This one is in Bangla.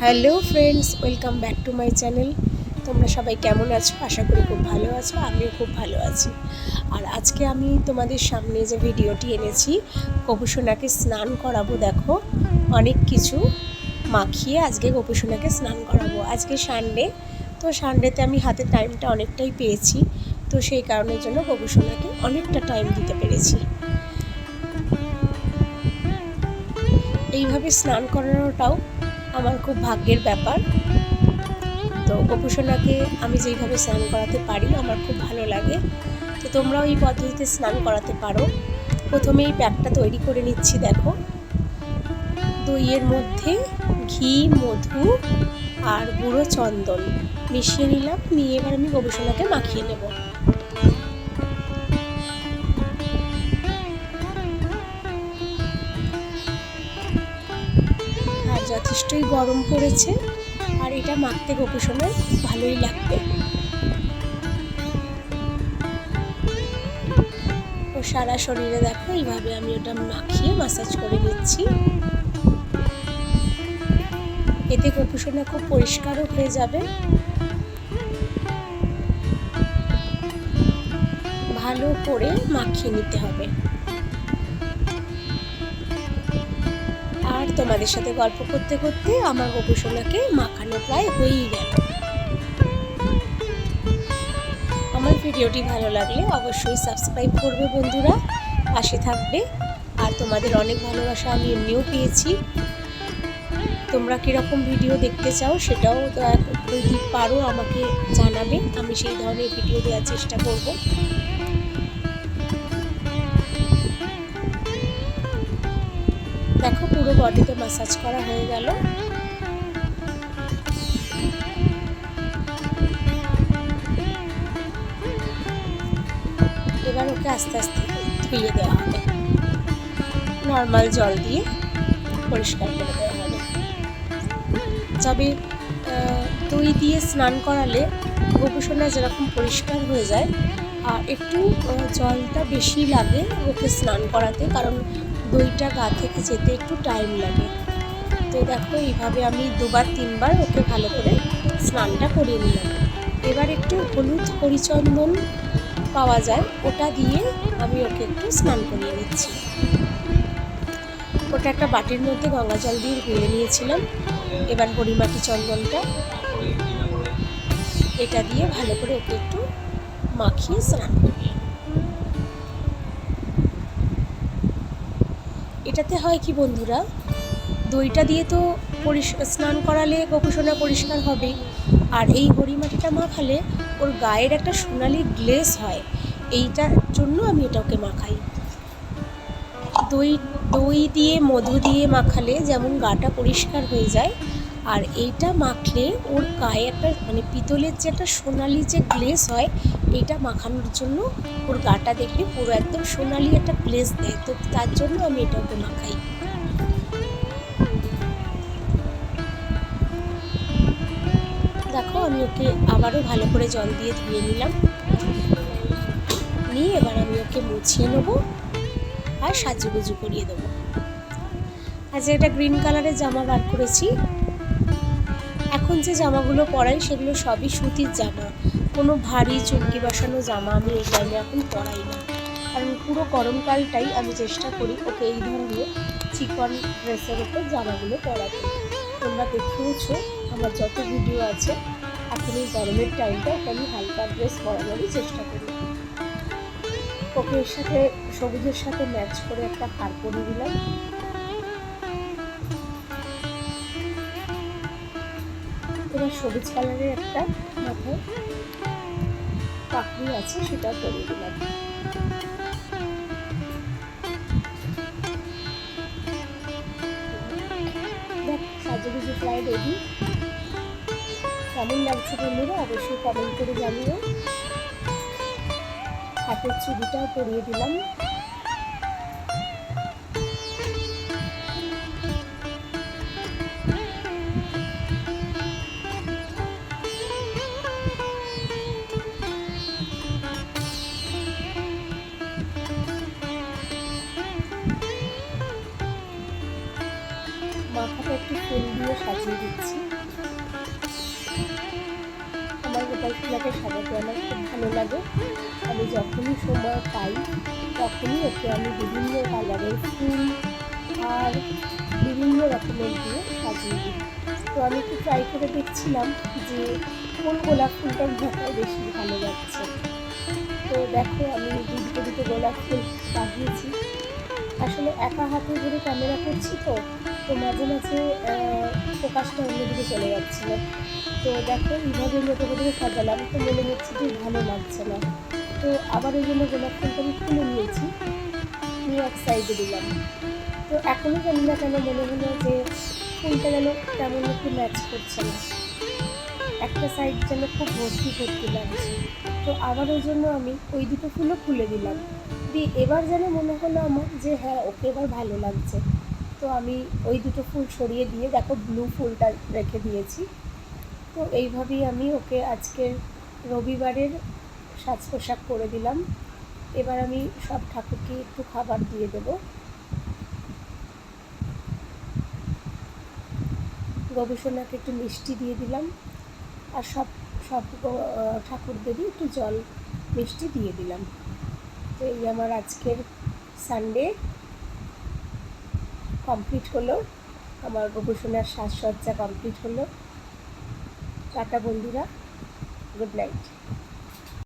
Hello friends, welcome back to my channel. তোমরা সবাই কেমন আছো? আশা করি খুব ভালো আছো, আমিও খুব ভালো আছি। আর আজকে আমি তোমাদের সামনে যে ভিডিওটি এনেছি গোপুসোনাকে স্নান করাবো, দেখো, অনেক কিছু মাখিয়ে আজকে গোপুসোনাকে স্নান করাবো। আজকে সানডে তো সানডেতে আমি হাতে টাইমটা অনেকটাই পেয়েছি, তো সেই কারণের জন্য গোপুসোনাকে অনেকটা টাইম দিতে পেরেছি। এইভাবে স্নান করানোটাও আমার খুব ভাগ্যের ব্যাপার। তো গোপুসোনাকে আমি যেইভাবে স্নান করাতে পারি, আমার খুব ভালো লাগে। তো তোমরাও এই পদ্ধতিতে স্নান করাতে পারো। প্রথমে এই প্যাকটা তৈরি করে নিচ্ছি, দেখো। দইয়ের মধ্যে ঘি, মধু আর গুঁড়ো চন্দন মিশিয়ে নিলাম। নিয়ে এবার আমি গবেষণাকে মাখিয়ে নেব। যথেষ্টই গরম পড়েছে আর এটা মাখতে গোপেশনের ভালোই লাগবে। ও সারা শরীরে দেখো, এইভাবে আমি ওটা মাখিয়ে মাসাজ করে নিচ্ছি। এতে গোপেশনা খুব পরিষ্কারও হয়ে যাবে। ভালো করে মাখিয়ে নিতে হবে। তোমাদের সাথে গল্প করতে করতে আমার গোপুসোনাকে মাখানো প্রায় হয়েই গেল। আমার ভিডিওটি ভালো লাগলে অবশ্যই সাবস্ক্রাইব করবে বন্ধুরা, পাশে থাকবে। আর তোমাদের অনেক ভালোবাসা আমি এমনিও পেয়েছি। তোমরা কীরকম ভিডিও দেখতে চাও সেটাও যদি পারো আমাকে জানাবে, আমি সেই ধরনের ভিডিও দেওয়ার চেষ্টা করব। দেখো, পুরো বডিতে ম্যাসাজ করা হয়ে গেল। এবার ওকে আস্তে আস্তে ধুয়ে দেওয়া হবে। নর্মাল জল দিয়ে পরিষ্কার করে দেওয়া হবে। তবে দই দিয়ে স্নান করালে গোপুসোনা যেরকম পরিষ্কার হয়ে যায়, আর একটু জলটা বেশি লাগে ওকে স্নান করাতে, কারণ দইটা গা থেকে যেতে একটু টাইম লাগে। তো দেখো, এইভাবে আমি দুবার, তিনবার ওকে ভালো করে স্নানটা করিয়ে নিলাম। এবার একটু হলুদ পরিচন্দন পাওয়া যায়, ওটা দিয়ে আমি ওকে একটু স্নান করিয়ে নিচ্ছি। ওটা একটা বাটির মধ্যে গঙ্গা জল দিয়ে গুলে নিয়েছিলাম। এবার হরিমাটি চন্দনটা এটা দিয়ে ভালো করে ওকে একটু মাখিয়ে স্নান করিয়ে এটাতে হয় কি বন্ধুরা? দইটা দিয়ে তো স্নান করালে গোপুসোনা পরিষ্কার হবে। আর এই হরিমাটিটা মাখালে ওর গায়ের একটা সোনালি গ্লেস হয়। এইটার জন্য আমি এটা ওকে মাখাই। দই দই দিয়ে, মধু দিয়ে মাখালে যেমন গাটা পরিষ্কার হয়ে যায় আর এইটা মাখলে ওর গায়ে একটা মানে পিতলের যে একটা সোনালি যে গ্লেস হয়, এইটা মাখানোর জন্য ওর গাটা দেখবে পুরো একদম সোনালি একটা গ্লেস দেয়। তো তার জন্য আমি এটা ওকে মাখাই। দেখো, আমি ওকে আবারও ভালো করে জল দিয়ে ধুয়ে নিলাম। নিয়ে এবার আমি ওকে মুছিয়ে নেব আর সাজুগুজু করিয়ে দেবো। আজ একটা গ্রিন কালারের জামা বার করেছি। এখন যে জামাগুলো পরাই সেগুলো সবই সুতির জামা। কোনো ভারী চুমকি বসানো জামা আমি এই টাইমে এখন পরাই না। কারণ পুরো গরমকালটাই আমি চেষ্টা করি ওকে এই ধরনের চিকন ড্রেসের ওপর জামাগুলো পরাতে। তোমরা দেখেওছো আমার যত ভিডিও আছে, এখন এই গরমের টাইমটা ওকে আমি হালকা ড্রেস পরানোরই চেষ্টা করি। ওকে এর সাথে, সবুজের সাথে ম্যাচ করে একটা হার পরিয়ে দিলাম। এবার সবুজ কালারের একটা মাথায় পাখি আছে, সেটা পরিয়ে দিলাম। সাজুগুজু প্রায় রেডি কেমন লাগছে বন্ধুরা? অবশ্যই কমেন্ট করে জানিও। হাতের চুড়িটাও পরিয়ে দিলাম। ফুল দিয়ে সাজিয়ে দিচ্ছি। আমার গোপাল ফুলাকে সাজাতে আমার খুব ভালো লাগে। আমি যখনই সময় পাই, তখনই ওকে আমি বিভিন্ন কালারের ফুল আর বিভিন্ন রকমের দিয়ে সাজিয়ে দিই। তো আমি একটু ট্রাই করে দেখছিলাম যে কোন গোলাপ ফুলটা মাথায় বেশি ভালো লাগছে। তো দেখো, আমি দুটো দুটো গোলাপ ফুল লাগিয়েছি। আসলে একা হাতে ধরে ক্যামেরা করছি তো তো মাঝে মাঝে ফোকাসটা অন্যদিকে চলে যাচ্ছিল। তো দেখো এইভাবে করে সাজালাম তো মনে হচ্ছে যে ভালো লাগছে না। তো আবার ওই জন্য গোলাপ ফুলটা আমি খুলে নিয়েছি নিয়ে এক সাইডে দিলাম। তো এখনও জানি না কেন মনে হলো যে ফুলটা যেন তেমন একটু ম্যাচ করছে না। একটা সাইড যেন খুব ভর্তি ভর্তি লাগছে। তো আবার ওই জন্য আমি ওই দুটো ফুলও খুলে দিলাম। দিয়ে এবার যেন মনে হলো আমার যে হ্যাঁ ওকে এবার ভালো লাগছে। তো আমি ওই দুটো ফুল সরিয়ে দিয়ে, দেখো ব্লু ফুলটা রেখে দিয়েছি। তো এইভাবেই আমি ওকে আজকের রবিবারের সাজ পোশাক করে দিলাম। এবার আমি সব ঠাকুরকে একটু খাবার দিয়ে দেবো। গবেষণাকে একটু মিষ্টি দিয়ে দিলাম। আর সব সব ঠাকুরদেরই একটু জল মিষ্টি দিয়ে দিলাম। তো এই আমার আজকের সানডে কমপ্লিট হলো। আমার গবেষণার সাজসজ্জা কমপ্লিট হলো। টাটা বন্ধুরা গুড নাইট